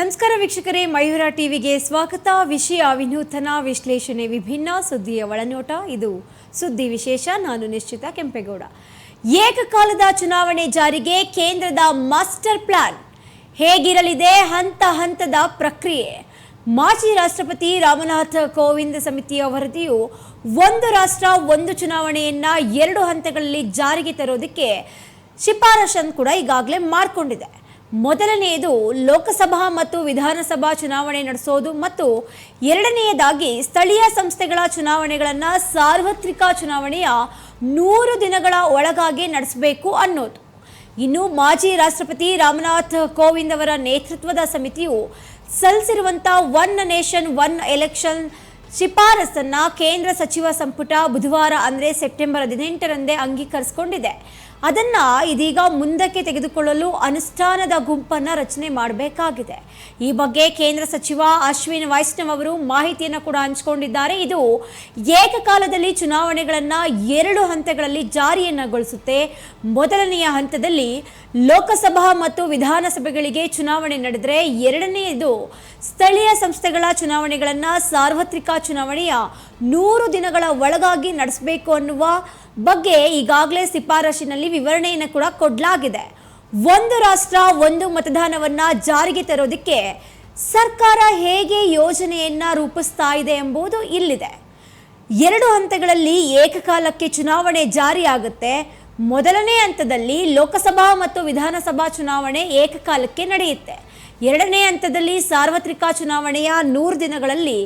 ನಮಸ್ಕಾರ ವೀಕ್ಷಕರೇ, ಮಯೂರ ಟಿವಿಗೆ ಸ್ವಾಗತ. ವಿಷಯ ವಿನೂತನ, ವಿಶ್ಲೇಷಣೆ ವಿಭಿನ್ನ, ಸುದ್ದಿಯ ಒಳನೋಟ ಇದು. ಸುದ್ದಿ ವಿಶೇಷ, ನಾನು ನಿಶ್ಚಿತ ಕೆಂಪೇಗೌಡ. ಏಕಕಾಲದ ಚುನಾವಣೆ ಜಾರಿಗೆ ಕೇಂದ್ರದ ಮಾಸ್ಟರ್ ಪ್ಲಾನ್. ಹೇಗಿರಲಿದೆ ಹಂತ ಹಂತದ ಪ್ರಕ್ರಿಯೆ? ಮಾಜಿ ರಾಷ್ಟ್ರಪತಿ ರಾಮನಾಥ್ ಕೋವಿಂದ್ ಸಮಿತಿಯ ವರದಿಯು ಒಂದು ರಾಷ್ಟ್ರ, ಒಂದು ಚುನಾವಣೆಯನ್ನ ಎರಡು ಹಂತಗಳಲ್ಲಿ ಜಾರಿಗೆ ತರೋದಕ್ಕೆ ಶಿಫಾರಸನ್ನು ಕೂಡ ಈಗಾಗಲೇ ಮಾಡಿಕೊಂಡಿದೆ. ಮೊದಲನೆಯದು ಲೋಕಸಭಾ ಮತ್ತು ವಿಧಾನಸಭಾ ಚುನಾವಣೆ ನಡೆಸೋದು ಮತ್ತು ಎರಡನೆಯದಾಗಿ ಸ್ಥಳೀಯ ಸಂಸ್ಥೆಗಳ ಚುನಾವಣೆಗಳನ್ನು ಸಾರ್ವತ್ರಿಕ ಚುನಾವಣೆಯ ನೂರು ದಿನಗಳ ಒಳಗಾಗಿ ನಡೆಸಬೇಕು ಅನ್ನೋದು. ಇನ್ನು ಮಾಜಿ ರಾಷ್ಟ್ರಪತಿ ರಾಮನಾಥ್ ಕೋವಿಂದ್ ಅವರ ನೇತೃತ್ವದ ಸಮಿತಿಯು ಸಲ್ಲಿಸಿರುವಂಥ ಒನ್ ನೇಷನ್, ಒನ್ ಎಲೆಕ್ಷನ್ ಶಿಫಾರಸನ್ನು ಕೇಂದ್ರ ಸಚಿವ ಸಂಪುಟ ಬುಧವಾರ ಅಂದರೆ ಸೆಪ್ಟೆಂಬರ್ ಹದಿನೆಂಟರಂದೇ ಅಂಗೀಕರಿಸಿಕೊಂಡಿದೆ. ಅದನ್ನ ಇದೀಗ ಮುಂದಕ್ಕೆ ತೆಗೆದುಕೊಳ್ಳಲು ಅನುಷ್ಠಾನದ ಗುಂಪನ್ನ ರಚನೆ ಮಾಡಬೇಕಾಗಿದೆ. ಈ ಬಗ್ಗೆ ಕೇಂದ್ರ ಸಚಿವ ಅಶ್ವಿನ್ ವೈಷ್ಣವ್ ಅವರು ಮಾಹಿತಿಯನ್ನು ಕೂಡ ಹಂಚಿಕೊಂಡಿದ್ದಾರೆ. ಇದು ಏಕಕಾಲದಲ್ಲಿ ಚುನಾವಣೆಗಳನ್ನ ಎರಡು ಹಂತಗಳಲ್ಲಿ ಜಾರಿಯನ್ನಗೊಳಿಸುತ್ತೆ. ಮೊದಲನೆಯ ಹಂತದಲ್ಲಿ ಲೋಕಸಭಾ ಮತ್ತು ವಿಧಾನಸಭೆಗಳಿಗೆ ಚುನಾವಣೆ ನಡೆದರೆ ಎರಡನೆಯದು ಸ್ಥಳೀಯ ಸಂಸ್ಥೆಗಳ ಚುನಾವಣೆಗಳನ್ನ ಸಾರ್ವತ್ರಿಕ ಚುನಾವಣೆಯ ನೂರು ದಿನಗಳ ಒಳಗಾಗಿ ನಡೆಸಬೇಕು ಅನ್ನುವ ಬಗ್ಗೆ ಈಗಾಗಲೇ ಶಿಫಾರಸಿನಲ್ಲಿ ವಿವರಣೆಯನ್ನು ಕೂಡ ಕೊಡಲಾಗಿದೆ. ಒಂದು ರಾಷ್ಟ್ರ, ಒಂದು ಮತದಾನವನ್ನ ಜಾರಿಗೆ ತರೋದಕ್ಕೆ ಸರ್ಕಾರ ಹೇಗೆ ಯೋಜನೆಯನ್ನ ರೂಪಿಸ್ತಾ ಇದೆ ಎಂಬುದು ಇಲ್ಲಿದೆ. ಎರಡು ಹಂತಗಳಲ್ಲಿ ಏಕಕಾಲಕ್ಕೆ ಚುನಾವಣೆ ಜಾರಿಯಾಗುತ್ತೆ. ಮೊದಲನೇ ಹಂತದಲ್ಲಿ ಲೋಕಸಭಾ ಮತ್ತು ವಿಧಾನಸಭಾ ಚುನಾವಣೆ ಏಕಕಾಲಕ್ಕೆ ನಡೆಯುತ್ತೆ. ಎರಡನೇ ಹಂತದಲ್ಲಿ ಸಾರ್ವತ್ರಿಕ ಚುನಾವಣೆಯ ನೂರು ದಿನಗಳಲ್ಲಿ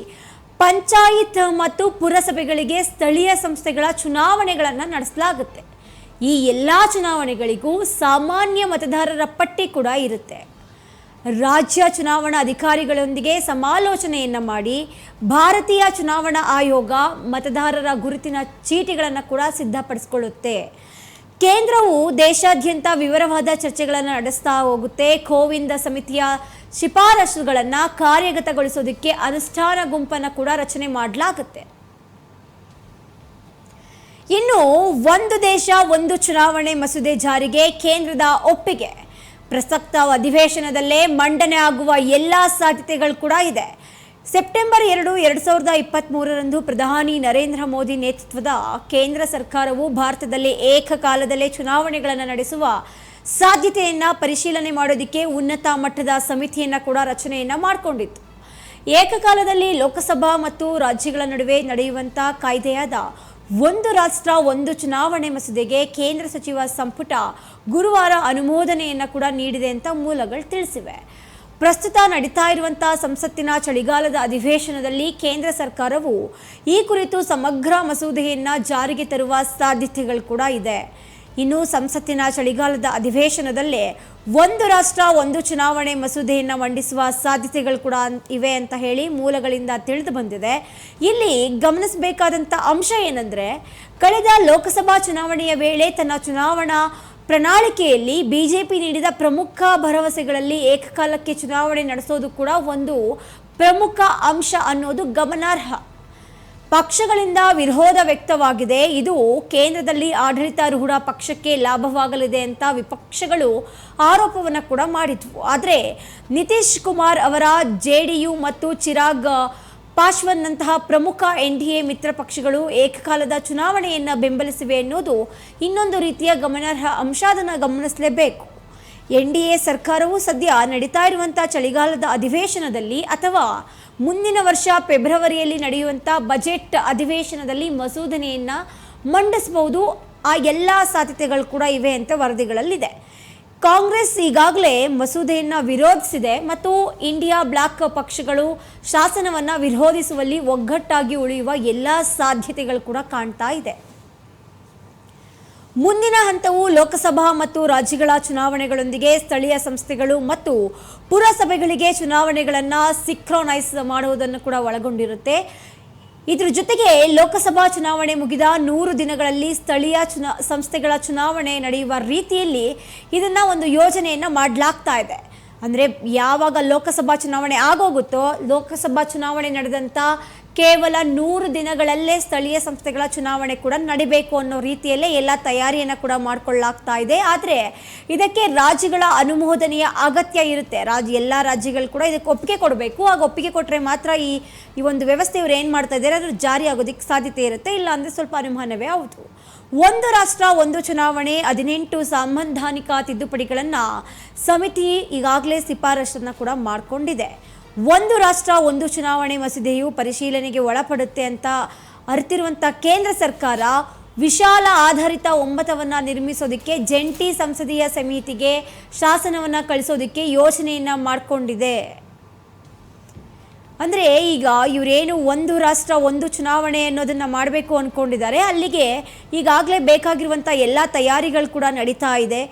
ಪಂಚಾಯತ್ ಮತ್ತು ಪುರಸಭೆಗಳಿಗೆ ಸ್ಥಳೀಯ ಸಂಸ್ಥೆಗಳ ಚುನಾವಣೆಗಳನ್ನು ನಡೆಸಲಾಗುತ್ತೆ. ಈ ಎಲ್ಲ ಚುನಾವಣೆಗಳಿಗೂ ಸಾಮಾನ್ಯ ಮತದಾರರ ಪಟ್ಟಿ ಕೂಡ ಇರುತ್ತೆ. ರಾಜ್ಯ ಚುನಾವಣಾ ಅಧಿಕಾರಿಗಳೊಂದಿಗೆ ಸಮಾಲೋಚನೆಯನ್ನು ಮಾಡಿ ಭಾರತೀಯ ಚುನಾವಣಾ ಆಯೋಗ ಮತದಾರರ ಗುರುತಿನ ಚೀಟಿಗಳನ್ನು ಕೂಡ ಸಿದ್ಧಪಡಿಸಿಕೊಳ್ಳುತ್ತೆ. ಕೇಂದ್ರವು ದೇಶಾದ್ಯಂತ ವಿವರವಾದ ಚರ್ಚೆಗಳನ್ನು ನಡೆಸ್ತಾ ಹೋಗುತ್ತೆ. ಕೋವಿಂದ ಸಮಿತಿಯ ಶಿಫಾರಸುಗಳನ್ನು ಕಾರ್ಯಗತಗೊಳಿಸೋದಕ್ಕೆ ಅನುಷ್ಠಾನ ಗುಂಪನ್ನು ಕೂಡ ರಚನೆ ಮಾಡಲಾಗುತ್ತೆ. ಇನ್ನು ಒಂದು ದೇಶ, ಒಂದು ಚುನಾವಣೆ ಮಸೂದೆ ಜಾರಿಗೆ ಕೇಂದ್ರದ ಒಪ್ಪಿಗೆ. ಪ್ರಸಕ್ತ ಅಧಿವೇಶನದಲ್ಲೇ ಮಂಡನೆ ಆಗುವ ಎಲ್ಲ ಸಾಧ್ಯತೆಗಳು ಕೂಡ ಇದೆ. ಸೆಪ್ಟೆಂಬರ್ ಎರಡು ಎರಡು ಸಾವಿರದ ಇಪ್ಪತ್ತ್ಮೂರರಂದು ಪ್ರಧಾನಿ ನರೇಂದ್ರ ಮೋದಿ ನೇತೃತ್ವದ ಕೇಂದ್ರ ಸರ್ಕಾರವು ಭಾರತದಲ್ಲಿ ಏಕಕಾಲದಲ್ಲೇ ಚುನಾವಣೆಗಳನ್ನು ನಡೆಸುವ ಸಾಧ್ಯತೆಯನ್ನು ಪರಿಶೀಲನೆ ಮಾಡೋದಕ್ಕೆ ಉನ್ನತ ಮಟ್ಟದ ಸಮಿತಿಯನ್ನು ಕೂಡ ರಚನೆಯನ್ನು ಮಾಡಿಕೊಂಡಿತ್ತು. ಏಕಕಾಲದಲ್ಲಿ ಲೋಕಸಭಾ ಮತ್ತು ರಾಜ್ಯಗಳ ನಡುವೆ ನಡೆಯುವಂಥ ಕಾಯ್ದೆಯಾದ ಒಂದು ರಾಷ್ಟ್ರ, ಒಂದು ಚುನಾವಣೆ ಮಸೂದೆಗೆ ಕೇಂದ್ರ ಸಚಿವ ಸಂಪುಟ ಗುರುವಾರ ಅನುಮೋದನೆಯನ್ನು ಕೂಡ ನೀಡಿದೆ ಅಂತ ಮೂಲಗಳು ತಿಳಿಸಿವೆ. ಪ್ರಸ್ತುತ ನಡೀತಾ ಇರುವಂತಹ ಸಂಸತ್ತಿನ ಚಳಿಗಾಲದ ಅಧಿವೇಶನದಲ್ಲಿ ಕೇಂದ್ರ ಸರ್ಕಾರವು ಈ ಕುರಿತು ಸಮಗ್ರ ಮಸೂದೆಯನ್ನ ಜಾರಿಗೆ ತರುವ ಸಾಧ್ಯತೆಗಳು ಕೂಡ ಇದೆ. ಇನ್ನು ಸಂಸತ್ತಿನ ಚಳಿಗಾಲದ ಅಧಿವೇಶನದಲ್ಲೇ ಒಂದು ರಾಷ್ಟ್ರ, ಒಂದು ಚುನಾವಣೆ ಮಸೂದೆಯನ್ನು ಮಂಡಿಸುವ ಸಾಧ್ಯತೆಗಳು ಕೂಡ ಇವೆ ಅಂತ ಹೇಳಿ ಮೂಲಗಳಿಂದ ತಿಳಿದು ಬಂದಿದೆ. ಇಲ್ಲಿ ಗಮನಿಸಬೇಕಾದಂಥ ಅಂಶ ಏನಂದ್ರೆ, ಕಳೆದ ಲೋಕಸಭಾ ಚುನಾವಣೆಯ ವೇಳೆ ತನ್ನ ಚುನಾವಣಾ ಪ್ರಣಾಳಿಕೆಯಲ್ಲಿ ಬಿಜೆಪಿ ನೀಡಿದ ಪ್ರಮುಖ ಭರವಸೆಗಳಲ್ಲಿ ಏಕಕಾಲಕ್ಕೆ ಚುನಾವಣೆ ನಡೆಸೋದು ಕೂಡ ಒಂದು ಪ್ರಮುಖ ಅಂಶ ಅನ್ನೋದು ಗಮನಾರ್ಹ. ಪಕ್ಷಗಳಿಂದ ವಿರೋಧ ವ್ಯಕ್ತವಾಗಿದೆ. ಇದು ಕೇಂದ್ರದಲ್ಲಿ ಆಡಳಿತಾರೂಢ ಪಕ್ಷಕ್ಕೆ ಲಾಭವಾಗಲಿದೆ ಅಂತ ವಿಪಕ್ಷಗಳು ಆರೋಪವನ್ನು ಕೂಡ ಮಾಡಿದ್ವು. ಆದರೆ ನಿತೀಶ್ ಕುಮಾರ್ ಅವರ ಜೆ ಮತ್ತು ಚಿರಾಗ್ ಪಾಶ್ವನ್ನಂತಹ ಪ್ರಮುಖ ಎನ್ಡಿಎ ಮಿತ್ರ ಪಕ್ಷಗಳು ಏಕಕಾಲದ ಚುನಾವಣೆಯನ್ನು ಬೆಂಬಲಿಸಿವೆ ಎನ್ನುವುದು ಇನ್ನೊಂದು ರೀತಿಯ ಗಮನಾರ್ಹ ಅಂಶ ಅದನ್ನು ಗಮನಿಸಲೇಬೇಕು. ಎನ್ ಡಿ ಎ ಸರ್ಕಾರವು ಸದ್ಯ ನಡೀತಾ ಇರುವಂಥ ಚಳಿಗಾಲದ ಅಧಿವೇಶನದಲ್ಲಿ ಅಥವಾ ಮುಂದಿನ ವರ್ಷ ಫೆಬ್ರವರಿಯಲ್ಲಿ ನಡೆಯುವಂಥ ಬಜೆಟ್ ಅಧಿವೇಶನದಲ್ಲಿ ಮಸೂದನೆಯನ್ನು ಮಂಡಿಸಬಹುದು. ಆ ಎಲ್ಲ ಸಾಧ್ಯತೆಗಳು ಕೂಡ ಇವೆ ಅಂತ ವರದಿಗಳಲ್ಲಿದೆ. ಕಾಂಗ್ರೆಸ್ ಈಗಾಗಲೇ ಮಸೂದೆಯನ್ನು ವಿರೋಧಿಸಿದೆ ಮತ್ತು ಇಂಡಿಯಾ ಬ್ಲಾಕ್ ಪಕ್ಷಗಳು ಶಾಸನವನ್ನು ವಿರೋಧಿಸುವಲ್ಲಿ ಒಗ್ಗಟ್ಟಾಗಿ ಉಳಿಯುವ ಎಲ್ಲ ಸಾಧ್ಯತೆಗಳು ಕೂಡ ಕಾಣ್ತಾ ಇದೆ. ಮುಂದಿನ ಹಂತವು ಲೋಕಸಭಾ ಮತ್ತು ರಾಜ್ಯಗಳ ಚುನಾವಣೆಗಳೊಂದಿಗೆ ಸ್ಥಳೀಯ ಸಂಸ್ಥೆಗಳು ಮತ್ತು ಪುರಸಭೆಗಳಿಗೆ ಚುನಾವಣೆಗಳನ್ನು ಸಿಕ್ರೋನೈಸ್ ಮಾಡುವುದನ್ನು ಕೂಡ ಒಳಗೊಂಡಿರುತ್ತೆ. ಇದ್ರ ಜೊತೆಗೆ ಲೋಕಸಭಾ ಚುನಾವಣೆ ಮುಗಿದ ನೂರು ದಿನಗಳಲ್ಲಿ ಸ್ಥಳೀಯ ಚುನಾ, ಸಂಸ್ಥೆಗಳ ಚುನಾವಣೆ ನಡೆಯುವ ರೀತಿಯಲ್ಲಿ ಇದನ್ನು ಒಂದು ಯೋಜನೆಯನ್ನು ಮಾಡಲಾಗ್ತಾ ಇದೆ. ಅಂದರೆ ಯಾವಾಗ ಲೋಕಸಭಾ ಚುನಾವಣೆ ಆಗೋಗುತ್ತೋ ಲೋಕಸಭಾ ಚುನಾವಣೆ ನಡೆದಂಥ ಕೇವಲ ನೂರು ದಿನಗಳಲ್ಲೇ ಸ್ಥಳೀಯ ಸಂಸ್ಥೆಗಳ ಚುನಾವಣೆ ಕೂಡ ನಡಿಬೇಕು ಅನ್ನೋ ರೀತಿಯಲ್ಲೇ ಎಲ್ಲ ತಯಾರಿಯನ್ನು ಕೂಡ ಮಾಡ್ಕೊಳ್ಳಾಗ್ತಾ ಇದೆ. ಆದರೆ ಇದಕ್ಕೆ ರಾಜ್ಯಗಳ ಅನುಮೋದನೆಯ ಅಗತ್ಯ ಇರುತ್ತೆ. ರಾಜ್ಯ ಎಲ್ಲ ರಾಜ್ಯಗಳು ಕೂಡ ಇದಕ್ಕೆ ಒಪ್ಪಿಗೆ ಕೊಡಬೇಕು. ಆಗ ಒಪ್ಪಿಗೆ ಕೊಟ್ಟರೆ ಮಾತ್ರ ಈ ಈ ಒಂದು ವ್ಯವಸ್ಥೆ ಇವ್ರು ಏನು ಮಾಡ್ತಾ ಇದ್ದಾರೆ, ಅದು ಜಾರಿ ಆಗೋದಕ್ಕೆ ಸಾಧ್ಯತೆ ಇರುತ್ತೆ. ಇಲ್ಲ ಅಂದರೆ ಸ್ವಲ್ಪ ಅನುಮಾನವೇ ಹೌದು. ಒಂದು ರಾಷ್ಟ್ರ, ಒಂದು ಚುನಾವಣೆ, ಹದಿನೆಂಟು ಸಂವಿಧಾನಿಕ ತಿದ್ದುಪಡಿಗಳನ್ನು ಸಮಿತಿ ಈಗಾಗಲೇ ಶಿಫಾರಸನ್ನು ಕೂಡ ಮಾಡಿಕೊಂಡಿದೆ. ಒಂದು ರಾಷ್ಟ್ರ, ಒಂದು ಚುನಾವಣೆ ಮಸೂದೆಯು ಪರಿಶೀಲನೆಗೆ ಒಳಪಡುತ್ತೆ ಅಂತ ಅರಿತಿರುವಂಥ ಕೇಂದ್ರ ಸರ್ಕಾರ ವಿಶಾಲ ಆಧಾರಿತ ಒಮ್ಮತವನ್ನು ನಿರ್ಮಿಸೋದಕ್ಕೆ, ಜಂಟಿ ಸಂಸದೀಯ ಸಮಿತಿಗೆ ಶಾಸನವನ್ನು ಕಳಿಸೋದಕ್ಕೆ ಯೋಜನೆಯನ್ನು ಮಾಡಿಕೊಂಡಿದೆ. ಅಂದರೆ ಈಗ ಇವರೇನು ಒಂದು ರಾಷ್ಟ್ರ, ಒಂದು ಚುನಾವಣೆ ಅನ್ನೋದನ್ನು ಮಾಡಬೇಕು ಅಂದ್ಕೊಂಡಿದ್ದಾರೆ ಅಲ್ಲಿಗೆ ಈಗಾಗಲೇ ಬೇಕಾಗಿರುವಂಥ ಎಲ್ಲ ತಯಾರಿಗಳು ಕೂಡ ನಡೀತಾ ಇದೆ.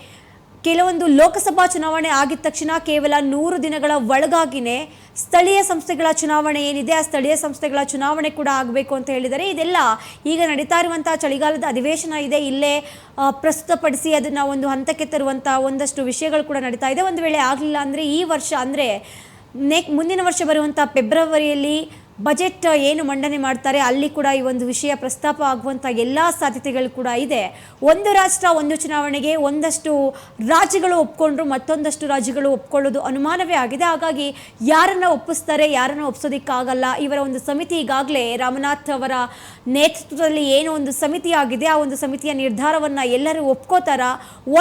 ಕೆಲವೊಂದು ಲೋಕಸಭಾ ಚುನಾವಣೆ ಆಗಿದ ತಕ್ಷಣ ಕೇವಲ ನೂರು ದಿನಗಳ ಒಳಗಾಗಿನೇ ಸ್ಥಳೀಯ ಸಂಸ್ಥೆಗಳ ಚುನಾವಣೆ ಏನಿದೆ, ಆ ಸ್ಥಳೀಯ ಸಂಸ್ಥೆಗಳ ಚುನಾವಣೆ ಕೂಡ ಆಗಬೇಕು ಅಂತ ಹೇಳಿದರೆ ಇದೆಲ್ಲ ಈಗ ನಡೀತಾ ಇರುವಂಥ ಚಳಿಗಾಲದ ಅಧಿವೇಶನ ಇದೆ. ಇಲ್ಲೇ ಪ್ರಸ್ತುತಪಡಿಸಿ ಅದನ್ನು ಒಂದು ಹಂತಕ್ಕೆ ತರುವಂಥ ಒಂದಷ್ಟು ವಿಷಯಗಳು ಕೂಡ ನಡೀತಾ ಇದೆ. ಒಂದು ವೇಳೆ ಆಗಲಿಲ್ಲ ಅಂದರೆ ಈ ವರ್ಷ ಅಂದರೆ ನೆಕ್ ಮುಂದಿನ ವರ್ಷ ಬರುವಂಥ ಫೆಬ್ರವರಿಯಲ್ಲಿ ಬಜೆಟ್ ಏನು ಮಂಡನೆ ಮಾಡ್ತಾರೆ, ಅಲ್ಲಿ ಕೂಡ ಈ ಒಂದು ವಿಷಯ ಪ್ರಸ್ತಾಪ ಆಗುವಂಥ ಎಲ್ಲ ಸಾಧ್ಯತೆಗಳು ಕೂಡ ಇದೆ. ಒಂದು ರಾಷ್ಟ್ರ, ಒಂದು ಚುನಾವಣೆಗೆ ಒಂದಷ್ಟು ರಾಜ್ಯಗಳು ಒಪ್ಕೊಂಡ್ರು ಮತ್ತೊಂದಷ್ಟು ರಾಜ್ಯಗಳು ಒಪ್ಕೊಳ್ಳೋದು ಅನುಮಾನವೇ ಆಗಿದೆ. ಹಾಗಾಗಿ ಯಾರನ್ನು ಒಪ್ಪಿಸ್ತಾರೆ, ಯಾರನ್ನು ಒಪ್ಪಿಸೋದಕ್ಕಾಗಲ್ಲ ಇವರ ಒಂದು ಸಮಿತಿ ಈಗಾಗಲೇ ರಾಮನಾಥ್ ಅವರ ನೇತೃತ್ವದಲ್ಲಿ ಏನು ಒಂದು ಸಮಿತಿ ಆಗಿದೆ ಆ ಒಂದು ಸಮಿತಿಯ ನಿರ್ಧಾರವನ್ನು ಎಲ್ಲರೂ ಒಪ್ಕೋತಾರ.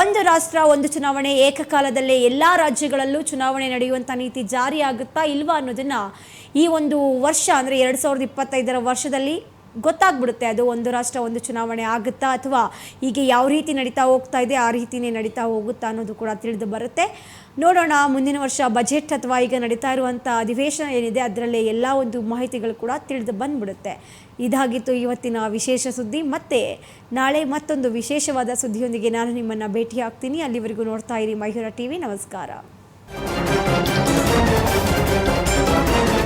ಒಂದು ರಾಷ್ಟ್ರ, ಒಂದು ಚುನಾವಣೆ ಏಕಕಾಲದಲ್ಲೇ ಎಲ್ಲ ರಾಜ್ಯಗಳಲ್ಲೂ ಚುನಾವಣೆ ನಡೆಯುವಂಥ ನೀತಿ ಜಾರಿಯಾಗುತ್ತಾ ಇಲ್ವಾ ಅನ್ನೋದನ್ನು ಈ ಒಂದು ವರ್ಷ, ಅಂದರೆ ಎರಡು ಸಾವಿರದ ಇಪ್ಪತ್ತೈದರ ವರ್ಷದಲ್ಲಿ ಗೊತ್ತಾಗ್ಬಿಡುತ್ತೆ ಅದು ಒಂದು ರಾಷ್ಟ್ರ, ಒಂದು ಚುನಾವಣೆ ಆಗುತ್ತಾ ಅಥವಾ ಹೀಗೆ ಯಾವ ರೀತಿ ನಡೀತಾ ಹೋಗ್ತಾ ಇದೆ, ಆ ರೀತಿನೇ ನಡೀತಾ ಹೋಗುತ್ತಾ ಅನ್ನೋದು ಕೂಡ ತಿಳಿದು ಬರುತ್ತೆ. ನೋಡೋಣ, ಮುಂದಿನ ವರ್ಷ ಬಜೆಟ್ ಅಥವಾ ಈಗ ನಡೀತಾ ಇರುವಂಥ ಅಧಿವೇಶನ ಏನಿದೆ, ಅದರಲ್ಲಿ ಎಲ್ಲ ಒಂದು ಮಾಹಿತಿಗಳು ಕೂಡ ತಿಳಿದು ಬಂದ್ಬಿಡುತ್ತೆ. ಇದಾಗಿತ್ತು ಇವತ್ತಿನ ವಿಶೇಷ ಸುದ್ದಿ. ಮತ್ತೆ ನಾಳೆ ಮತ್ತೊಂದು ವಿಶೇಷವಾದ ಸುದ್ದಿಯೊಂದಿಗೆ ನಾನು ನಿಮ್ಮನ್ನು ಭೇಟಿ ಆಗ್ತೀನಿ. ಅಲ್ಲಿವರೆಗೂ ನೋಡ್ತಾ ಇರಿ ಮಯೂರ ಟಿ ವಿ ನಮಸ್ಕಾರ.